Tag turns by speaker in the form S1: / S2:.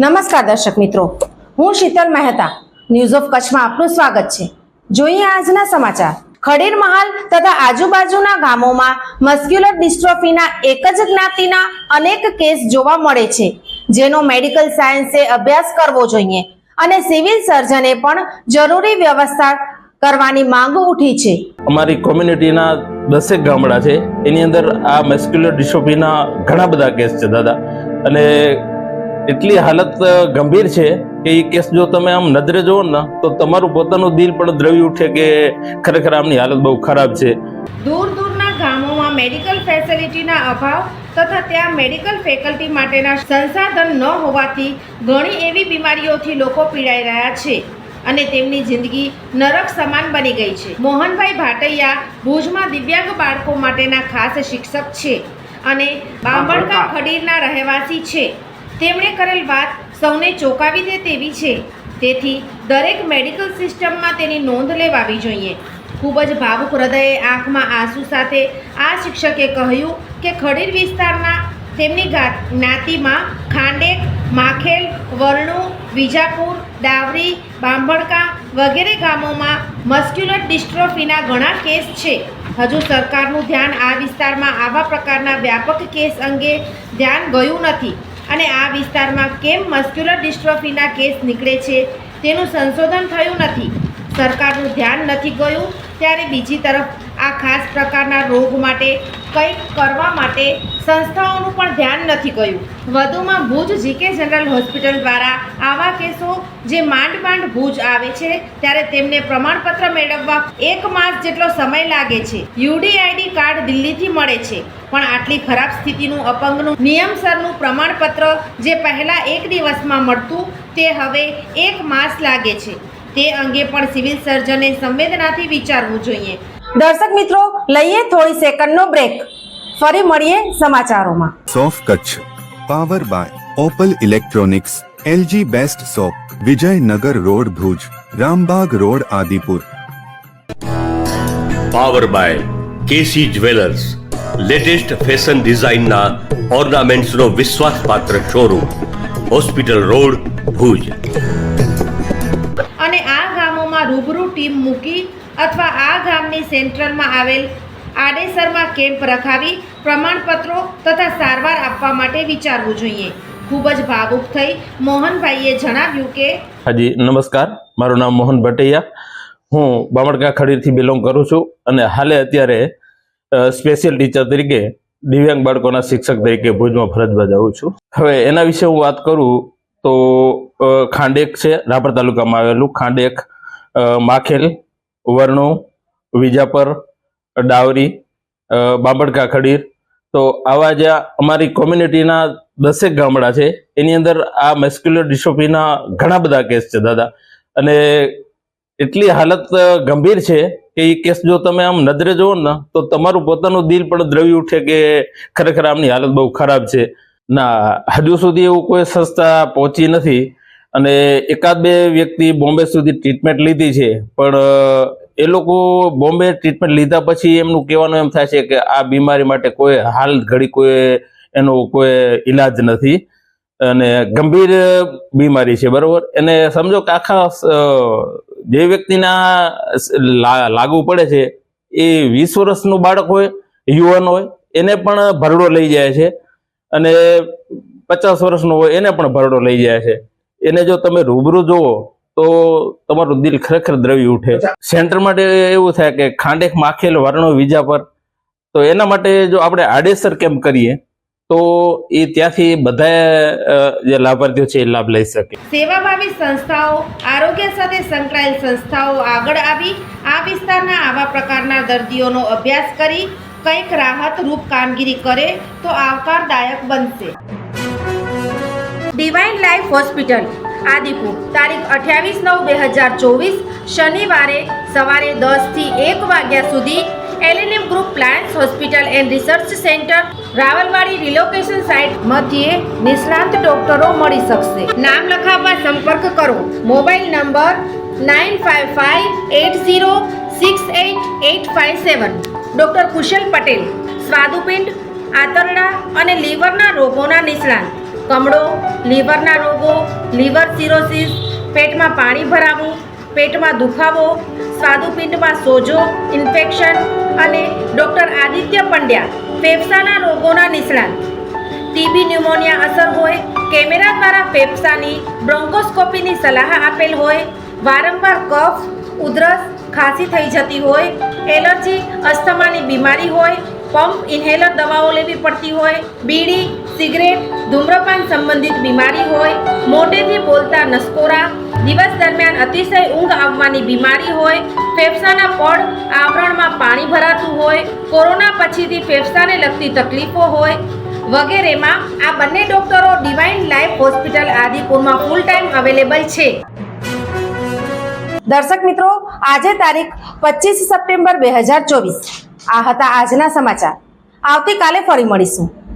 S1: નમસ્કાર દર્શક મિત્રો, હું શીતલ મહેતા. ન્યૂઝ ઓફ કચ્છમાં આપનું સ્વાગત છે. જોઈએ આજના સમાચાર. ખડીર મહાલ તથા આજુબાજુના ગામોમાં મસ્ક્યુલર ડિસ્ટ્રોફીના એક જ જ્ઞાતિના અનેક કેસ જોવા મળે છે, જેનો મેડિકલ સાયન્સે અભ્યાસ કરવો જોઈએ અને સિવિલ સર્જને પણ જરૂરી વ્યવસ્થા કરવાની માંગ ઉઠી છે.
S2: અમારી કોમ્યુનિટીના દસેક ગામડા છે. એની અંદર આ મેસ્ક્યુલર ડિસ્ટ્રોફીના ઘણા બધા કેસ છે, દાદા. અને એટલી હાલત ગંભીર છે કે એ કેસ જો તમે આમ નજરે જુઓ ને તો તમારું પોતાનું દિલ પણ દ્રવી ઉઠે કે ખરેખર આમની હાલત બહુ ખરાબ છે.
S1: દૂર દૂરના ગામોમાં મેડિકલ ફેસિલિટીના અભાવ તથા ત્યાં મેડિકલ ફેકલ્ટી માટેના સંસાધન ન હોવાથી ઘણી એવી બીમારીઓથી લોકો પીડાઈ રહ્યા છે અને તેમની જિંદગી નરક સમાન બની ગઈ છે. મોહનભાઈ ભાટૈયા ભુજમાં દિવ્યાંગ બાળકો માટેના ખાસ શિક્ષક છે અને બાંભણકા. ખડીરના રહેવાસી છે. તેમણે કરેલ વાત સૌને ચોંકાવી દે તેવી છે. તેથી દરેક મેડિકલ સિસ્ટમમાં તેની નોંધ લેવાવી જોઈએ. ખૂબ જ ભાવુક હૃદયે આંખમાં આંસુ સાથે આ શિક્ષકે કહ્યું કે ખડીર વિસ્તારના તેમની જ્ઞાતિમાં ખાંડેક, માખેલ, વરણુ, વિજાપુર, ડાવરી, બાંભણકા વગેરે ગામોમાં મસ્ક્યુલર ડિસ્ટ્રોફીના ઘણા કેસ છે. હજુ સરકારનું ધ્યાન આ વિસ્તારમાં આવા પ્રકારના વ્યાપક કેસ અંગે ધ્યાન ગયું નથી. અને આ વિસ્તારમાં કેમ મસ્ક્યુલર ડિસ્ટ્રોફીના કેસ નીકળે છે તેનું સંશોધન થયું નથી. સરકારનું ધ્યાન નથી ગયું, ત્યારે બીજી તરફ આ ખાસ પ્રકારના રોગ માટે કંઈક કરવા માટે સંસ્થાઓનું પણ ધ્યાન નથી ગયું. વધુમાં ભુજ જીકે જનરલ હોસ્પિટલ દ્વારા આવા કેસો જે માંડ માંડ ભુજ આવે છે, ત્યારે તેમને પ્રમાણપત્ર મેળવવા એક માસ જેટલો સમય લાગે છે. યુડીઆઈડી કાર્ડ દિલ્હીથી મળે છે, પણ આટલી ખરાબ સ્થિતિનું અપંગનું નિયમસરનું પ્રમાણપત્ર જે પહેલાં એક દિવસમાં મળતું, તે હવે એક માસ લાગે છે. તે અંગે પણ સિવિલ સર્જને સંવેદનાથી વિચારવું જોઈએ. દર્શક મિત્રો લઈએ થોડી સેકન્ડનો બ્રેક ફરી મળીએ સમાચારોમાં.
S3: સોફ Kutch. Power by Opal electronics LG best shop Vijaynagar road Bhuj Rambagh road Adipur
S4: power by KC jewellers latest fashion ડિઝાઇનના ઓર્નામેન્ટ્સનો વિશ્વાસપાત્ર શોરૂમ હોસ્પિટલ રોડ ભુજ
S1: અને આ ગામોમાં રૂબરૂ ટીમ મૂકી અથવા આ ગામની સેન્ટ્રલમાં આવેલ આડેસરમાં કેમ્પ રખાવી પ્રમાણપત્રો તથા સારવાર આપવા માટે વિચારવું જોઈએ. ખૂબ જ ભાવુક થઈ મોહનભાઈએ જણાવ્યું કે
S2: હાજી, નમસ્કાર. મારું નામ મોહન ભટૈયા હું બામણકા ખડીરથી બિલોંગ કરું છું અને હાલે અત્યારે સ્પેશિયલ ટીચર તરીકે દિવ્યાંગ બાળકોના શિક્ષક તરીકે ભુજમાં ફરજ બજાવું છું. હવે એના વિશે હું વાત કરું તો ખાંડેક છે, રાપર તાલુકામાં આવેલું ખાંડેક માખેલ વરણુ, વિજાપર, ડાવરી બાબડકા ખડીર. તો આવા જે અમારી કોમ્યુનિટીના દસેક ગામડા છે. એની અંદર આ મેસ્ક્યુલર ડિસ્ટ્રોફીના ઘણા બધા કેસ છે, દાદા. અને એટલી હાલત ગંભીર છે કે એ કેસ જો તમે આમ નજરે જુઓ ને, તો તમારું પોતાનું દિલ પણ દ્રવી ઉઠે કે ખરેખર આમની હાલત બહુ ખરાબ છે. ના, હજુ સુધી એવું કોઈ સંસ્થા પહોંચી નથી. અને એકાદ બે વ્યક્તિ બોમ્બે સુધી ટ્રીટમેન્ટ લીધી છે, પણ એ લોકો બોમ્બે ટ્રીટમેન્ટ લીધા પછી એમનું કહેવાનું એમ થાય છે કે આ બીમારી માટે કોઈ હાલ ઘડી કોઈ એનો કોઈ ઈલાજ નથી. અને ગંભીર બીમારી છે, બરોબર? એને સમજો કે આખા જે વ્યક્તિના લાગુ પડે છે, એ વીસ વર્ષનું બાળક હોય, યુવાન હોય, એને પણ ભરડો લઈ જાય છે. અને પચાસ વર્ષનો હોય, એને પણ ભરડો લઈ જાય છે. એને જો તમે રૂબરૂ જુઓ તો તમારું દિલ ખરેખર દ્રવી ઉઠે. સેન્ટર માટે એવું થાય કે ખાંડેક માખેલ વર્ણો વિજા પર. તો એના માટે જો આપણે આડેસર કેમ કરીએ તો એ ત્યાંથી બધા જે લાભાર્થીઓ છે એ લાભ લઈ શકે.
S1: સેવાભાવી સંસ્થાઓ આરોગ્ય સાથે સંકળાયેલ સંસ્થાઓ આગળ આવી આ વિસ્તારના આવા પ્રકારના દર્દીઓનો અભ્યાસ કરી કંઈક રાહતરૂપ કામગીરી કરે તો આવકારદાયક બનશે. Divine life hospital Adipur. તારીખ અઠ્યાવીસ નવ બે હજાર ચોવીસ, શનિવારે સવારે દસથી એક વાગ્યા સુધી LNM group plans hospital and research centre Rawalwadi relocation site મધ્યે નિષ્ણાંત ડોક્ટરો મળી શકશે. નામ લખાવવા સંપર્ક કરો. Mobile number nine five five eight zero six eight eight five seven. Doctor Kushal Patel, સ્વાદુપિંડ, આંતરડા અને લીવરના રોગોના નિષ્ણાંત. કમળો, લીવરના રોગો, લીવર સિરોસિસ, પેટમાં પાણી ભરાવું, પેટમાં દુખાવો, સ્વાદુપિંડમાં સોજો, ઇન્ફેક્શન અને ડૉક્ટર આદિત્ય પંડ્યા ફેફસાના રોગોના નિષ્ણાત. ટીબી ન્યુમોનિયા અસર હોય, કેમેરા દ્વારા ફેફસાની બ્રોન્કોસ્કોપીની સલાહ આપેલ હોય, વારંવાર કફ, ઉધરસ ખાંસી થઈ જતી હોય, એલર્જી, અસ્થમાની બીમારી હોય, પંપ ઇન્હેલર દવાઓ લેવી પડતી હોય, બીડી સિગરેટ, ધૂમ્રપાન સંબંધિત બીમારી હોય, મોઢેથી બોલતા નસકોરા, દિવસ દરમિયાન અતિશય ઊંઘ આવવાની બીમારી હોય, ફેફસાના પડ, આવરણમાં પાણી ભરાતું હોય, કોરોના પછીથી ફેફસાને લગતી તકલીફો હોય, વગેરેમાં આ બંને ડોક્ટરો ડિવાઇન લાઈફ હોસ્પિટલ આદિપુરમાં ફૂલ ટાઈમ અવેલેબલ છે. દર્શક મિત્રો, આજે તારીખ પચીસ સપ્ટેમ્બર બે હજાર ચોવીસ. આ હતા આજના સમાચાર. આવતીકાલે ફરી મળીશું.